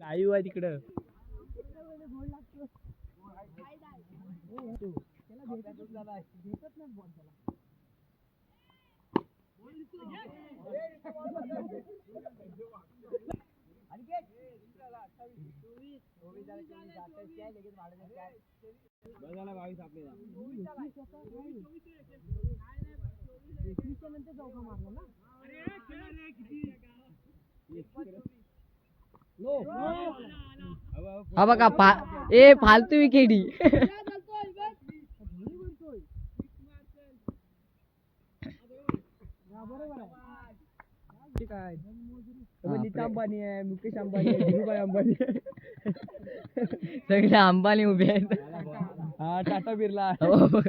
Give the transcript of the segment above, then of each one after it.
Live आहे तिकडं. बावीस आपले हा बघा फा ए फालतू आहे. नीता अंबानी आहे मुकेश अंबानी धीरूभाई अंबानी सगळे अंबानी उभे आहेत. हा टाटा बिर्ला. हो.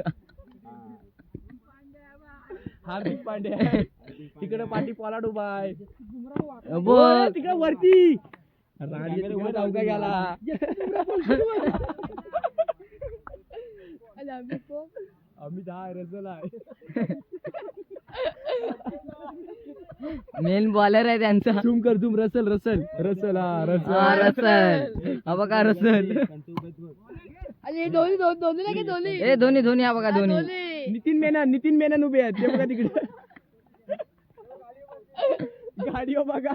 हार्दिक आहे. तिकडे पाठी पोलाड उभा आहे. तिकडे वरती. राणी तिकडे चौका गेला अमित हा रसल आहे. मेन बॉलर आहे त्यांचा. झूम कर झूम रसल. Russell Russell. हा हा रसल. रसल हा बघा रसल ए धोनी धोनी हा बघा धोनी नितीन मेनन नितीन मेनन उभे आहेत. ते बघा तिकडे. गाडी हो बघा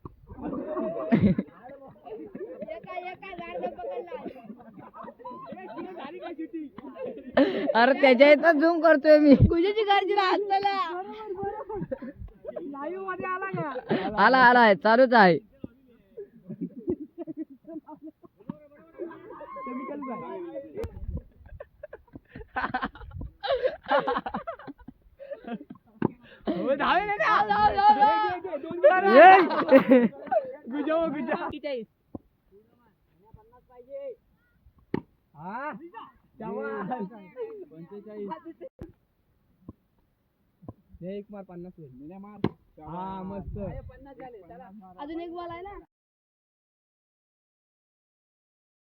अरे त्याच्या इथं झूम करतोय मी. आला आला आहे चालूच आहे. हो, धावे गुजा हो, एक मार पन्नास होईल हा मस्त. अजून एक बॉल आहे ना?